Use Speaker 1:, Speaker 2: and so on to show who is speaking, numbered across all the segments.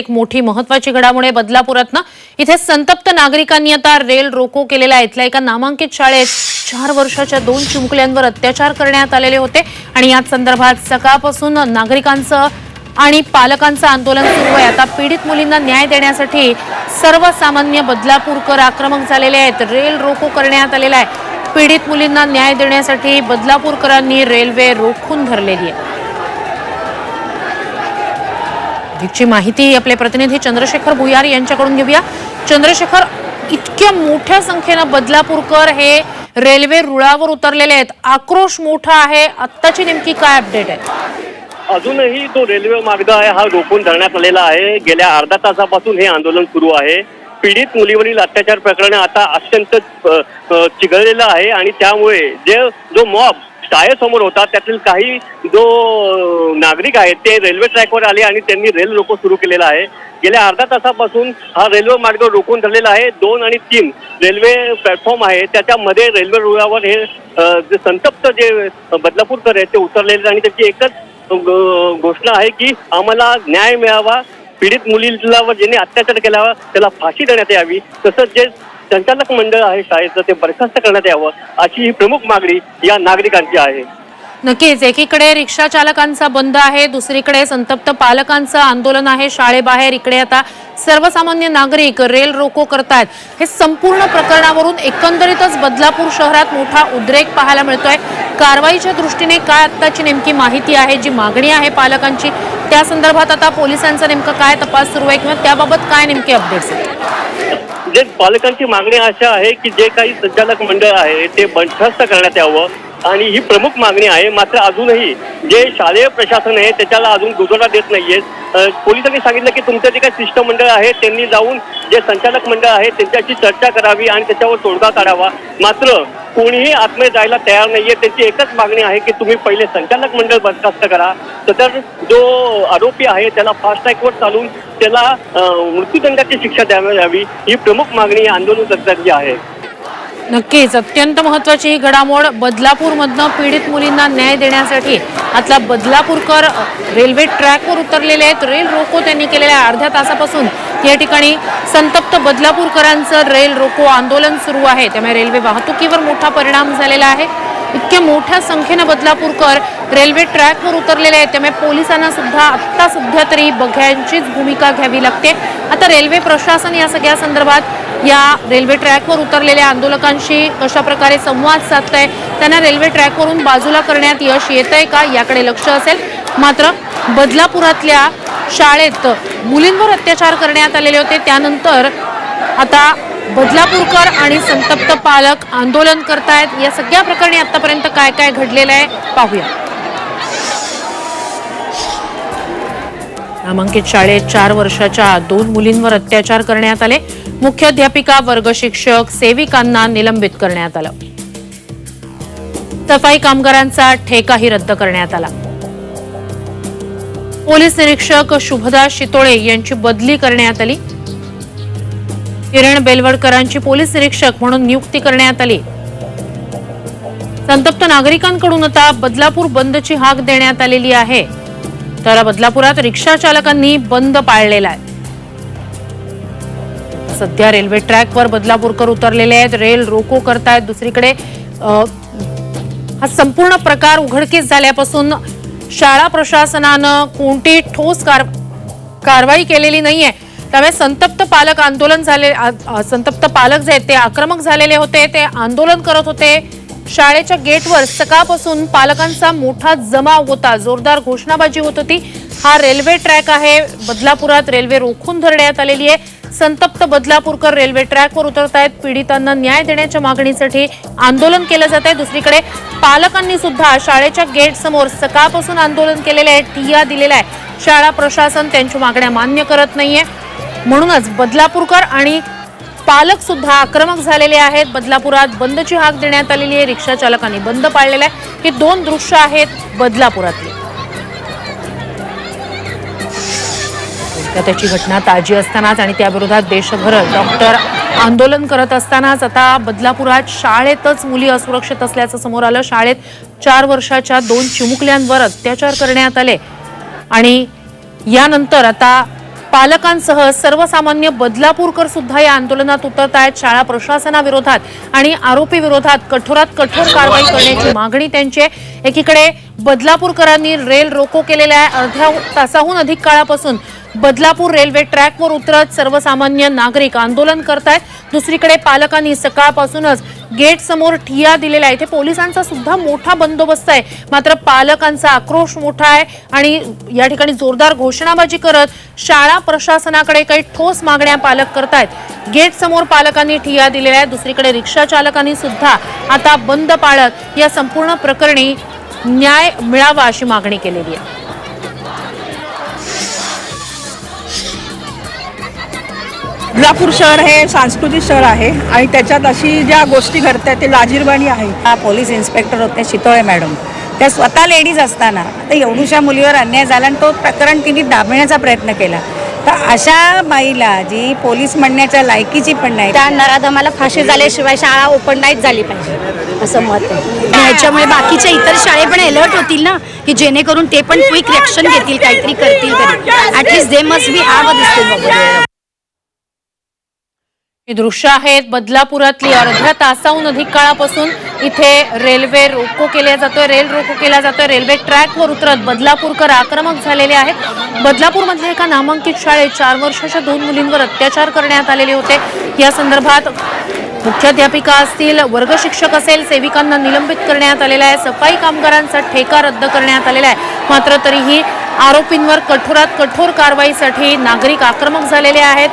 Speaker 1: एक मोठी महत्वाची घडामोडी बदलापुरात बदलापुरातनं. इथे संतप्त नागरिकांनी आता रेल रोको केलेला आहे. इथल्या एका नामांकित शाळेत चार वर्षाच्या दोन चिमुकल्यांवर अत्याचार करण्यात आलेले होते. आणि याच संदर्भात सकाळपासून नागरिकांचं आणि पालकांचं आंदोलन सुरू आहे. आता पीडित मुलींना न्याय देण्यासाठी सर्वसामान्य बदलापूरकर आक्रमक झालेले आहेत. रेल रोको करण्यात आलेला आहे. पीडित मुलींना न्याय देण्यासाठी बदलापूरकरांनी रेल्वे रोखून धरलेली आहे. अधिकची माहिती आपले प्रतिनिधी चंद्रशेखर भुयार यांच्याकडून घेऊया. चंद्रशेखर इतक्या मोठ्या संख्येनं बदलापूरकर हे रेल्वे रुळावर उतरलेले आहेत. आक्रोश मोठा आहे. आत्ताची नेमकी काय अपडेट आहे?
Speaker 2: अजूनही तो रेल्वे मार्ग आहे हा रोखून धरण्यात आलेला आहे. गेल्या अर्धा तासापासून हे आंदोलन सुरू आहे. पीडित मुलीवरील अत्याचार प्रकरण आता अत्यंत चिघळलेलं आहे आणि त्यामुळे जे जो मॉब शाळेसमोर होता त्यातील काही जो नागरिक आहेत ते रेल्वे ट्रॅकवर आले आणि त्यांनी रेल रोको सुरू केलेला आहे. गेल्या अर्धा तासापासून हा रेल्वे मार्ग रोखून धरलेला आहे. दोन आणि तीन रेल्वे प्लॅटफॉर्म आहे. त्याच्यामध्ये रेल्वे रुळावर हे जे संतप्त जे बदलापूरकर आहेत ते उतरलेले आणि त्याची एकच घोषणा आहे की आम्हाला न्याय मिळावा. पीडित मुलीला व ज्यांनी अत्याचार केला त्याला फाशी देण्यात यावी. तसंच जे संचालक मंडळ आहे शाळेचं ते बरखास्त करण्यात यावं अशी ही प्रमुख मागणी या नागरिकांची आहे.
Speaker 1: नक्कीच एकीकडे रिक्षा चालकांचा बंद आहे दुसरीकडे संतप्त पालकांचं आंदोलन आहे शाळेबाहेर इकडे आता सर्वसामान्य नागरिक रेल रोको करतायत. हे संपूर्ण प्रकरणावरून एकंदरीतच बदलापूर शहरात मोठा उद्रेक पाहायला मिळतोय. कारवाईच्या दृष्टीने काय आत्ताची नेमकी माहिती आहे जी मागणी आहे पालकांची त्या संदर्भात आता पोलिसांचा नेमका काय तपास सुरू आहे किंवा त्याबाबत काय नेमके अपडेट्स आहेत?
Speaker 2: जे पालकांची मागणी अशा आहे की जे काही संचालक मंडळ आहे ते बंदस्त करण्यात यावं. आणि ही प्रमुख मागणी आहे. मात्र अजूनही जे शालेय प्रशासन आहे त्याच्याला अजून दुजोरा देत नाहीये. पोलिसांनी सांगितलं की तुमचं जे काही शिष्टमंडळ आहे त्यांनी जाऊन जे संचालक मंडळ आहे त्यांच्याशी चर्चा करावी आणि त्याच्यावर तोडगा काढावा. मात्र कोणीही आतमध्ये जायला तयार नाहीये. त्यांची एकच मागणी आहे की तुम्ही पहिले संचालक मंडळ बरखास्त करा. तर जो आरोपी आहे त्याला फास्ट ट्रॅकवर चालून त्याला मृत्यूदंडाची शिक्षा द्यावी ही प्रमुख मागणी आंदोलन सरकारची आहे.
Speaker 1: नक्कीच. अत्यंत महत्वाची ही घडामोड बदलापूरमधनं पीडित मुलींना न्याय देण्यासाठी आतला बदलापूरकर रेल्वे ट्रॅकवर उतरलेले आहेत. रेल रोको त्यांनी केलेल्या अर्ध्या तासापासून. या ठिकाणी संतप्त बदलापूरकरांचं रेल रोको आंदोलन सुरू आहे. त्यामुळे रेल्वे वाहतुकीवर मोठा परिणाम झालेला आहे. इतक्या मोठ्या संख्येनं बदलापूरकर रेल्वे ट्रॅकवर उतरलेले आहेत. त्यामुळे पोलिसांना सुद्धा आत्ता सध्या तरी बघ्यांचीच भूमिका घ्यावी लागते. आता रेल्वे प्रशासन या सगळ्या संदर्भात या रेल्वे ट्रॅकवर उतरलेल्या आंदोलकांशी कशा प्रकारे संवाद आहे त्यांना रेल्वे ट्रॅकवरून बाजूला करण्यात यश येतंय का याकडे लक्ष असेल. मात्र बदलापुरातल्या शाळेत मुलींवर अत्याचार करण्यात आलेले होते. त्यानंतर आता बदलापूरकर आणि संतप्त पालक आंदोलन करतायत. या सगळ्या प्रकरणी आतापर्यंत काय काय घडलेलं आहे पाहूया. नामांकित शाळेत चार वर्षाच्या दोन मुलींवर अत्याचार करण्यात आले. मुख्याध्यापिका वर्ग शिक्षक सेविकांना निलंबित करण्यात आलं. सफाई कामगारांचा ठेकाही रद्द करण्यात आला. पोलीस निरीक्षक शुभदा शितोळे यांची बदली करण्यात आली. किरण बेलवडकरांची पोलीस निरीक्षक म्हणून नियुक्ती करण्यात आली. संतप्त नागरिकांकडून आता बदलापूर बंदची हाक देण्यात आलेली आहे. तर बदलापुरात रिक्षा चालकांनी बंद पाळलेला आहे. सध्या रेल्वे ट्रॅकवर बदलापूरकर उतरलेले आहेत. रेल रोको करतायत. दुसरीकडे हा संपूर्ण प्रकार उघडकीस झाल्यापासून शाळा प्रशासनानं कोणती ठोस कार कारवाई केलेली नाहीये. त्यामुळे संतप्त पालक आंदोलन झाले संतप्त पालक जे आहेत ते आक्रमक झालेले होते ते आंदोलन करत होते. शाळेच्या गेटवर सकाळपासून पालकांचा मोठा जमाव होता जोरदार घोषणाबाजी होत होती. हा रेल्वे ट्रॅक आहे बदलापुरात रेल्वे रोखून धरण्यात आलेली आहे. संतप्त बदलापूरकर रेल्वे ट्रॅकवर उतरत आहेत. पीडितांना न्याय देण्याच्या मागणीसाठी आंदोलन केलं जात आहे. दुसरीकडे पालकांनी सुद्धा शाळेच्या गेट समोर सकाळपासून आंदोलन केलेलं आहे ठिया दिलेला आहे. शाळा प्रशासन त्यांच्या मागण्या मान्य करत नाहीये. म्हणूनच बदलापूरकर आणि पालक सुद्धा आक्रमक झालेले आहेत. बदलापुरात बंदची हाक देण्यात आलेली आहे. रिक्षा चालकांनी बंद पाळलेला आहे. ही दोन दृश्य आहेत बदलापुरातले. त्याची घटना ताजी असतानाच आणि त्याविरोधात देशभर डॉक्टर आंदोलन करत असतानाच आता बदलापुरात शाळेतच मुली असुरक्षित असल्याचं समोर आलं. शाळेत चार वर्षाच्या दोन चिमुकल्यांवर अत्याचार करण्यात आले. आणि यानंतर आता पालकांसह सर्वसामान्य बदलापूरकर सुद्धा या आंदोलनात उतरत आहेत. शाळा प्रशासनाविरोधात आणि आरोपी विरोधात कठोरात कठोर कारवाई करण्याची मागणी त्यांची आहे. एकीकडे बदलापूरकरांनी रेल रोको केलेला आहे. अर्ध्या तासाहून अधिक काळापासून बदलापूर रेल्वे ट्रॅकवर उतरत सर्वसामान्य नागरिक आंदोलन करतायत. दुसरीकडे पालकांनी सकाळपासूनच गेट समोर ठिया दिलेला आहे इथे पोलिसांचा सुद्धा मोठा बंदोबस्त आहे. मात्र पालकांचा आक्रोश मोठा आहे आणि या ठिकाणी जोरदार घोषणाबाजी करत शाळा प्रशासनाकडे काही ठोस मागण्या पालक करतायत. गेट समोर पालकांनी ठिया दिलेला आहे दुसरीकडे रिक्षा चालकांनी सुद्धा आता बंद पाळत या संपूर्ण प्रकरणी न्याय मिळावा अशी मागणी केलेली आहे.
Speaker 3: बदलापूर शहर हे सांस्कृतिक शहर आहे आणि त्याच्यात अशी ज्या गोष्टी घडतात ते लाजीरवाणी आहे.
Speaker 4: हा पोलीस इन्स्पेक्टर होते शितोळे मॅडम. त्या स्वतः लेडीज असताना आता एवढूशा मुलीवर अन्याय झाला आणि तो प्रकरण तिने दाबण्याचा प्रयत्न केला. तर अशा बाईला जी पोलीस म्हणण्याच्या लायकीची पण नाही
Speaker 5: त्या नराधमाला फाशी झाल्याशिवाय शाळा ओपन नाहीच झाली पाहिजे असं मत आहे. आणि ह्याच्यामुळे बाकीच्या इतर शाळे पण अलर्ट होतील ना की जेणेकरून ते पण क्विक रिॲक्शन घेतील काहीतरी करतील तरी. At least they must be have a दिसतील
Speaker 1: ही दृश्य आहेत बदलापुरातली. अर्ध्या तासाहून अधिक काळापासून इथे रेल्वे रोको केल्या जातोय. रेल रोको केला जातोय. रेल्वे ट्रॅकवर उतरत बदलापूरकर आक्रमक झालेले आहेत. बदलापूरमधल्या एका नामांकित शाळेत चार वर्षाच्या दोन मुलींवर अत्याचार करण्यात आलेले होते. या संदर्भात मुख्याध्यापिका असतील वर्ग शिक्षक असेल सेविकांना निलंबित करण्यात आलेला आहे. सफाई कामगारांचा ठेका रद्द करण्यात आलेला आहे. मात्र तरीही आरोपींवर कठोरात कठोर कारवाईसाठी नागरिक आक्रमक झालेले आहेत.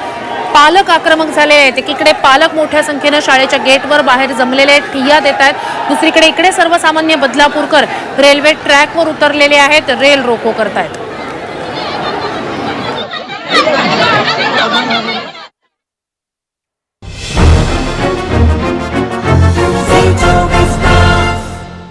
Speaker 1: पालक आक्रमक झालेले आहेत. एकीकडे पालक मोठ्या संख्येनं शाळेच्या गेटवर बाहेर जमलेले आहेत. ठिय्या देत आहेत. दुसरीकडे इकडे सर्वसामान्य बदलापूरकर रेल्वे ट्रॅकवर उतरलेले आहेत. रेल रोको करतायत.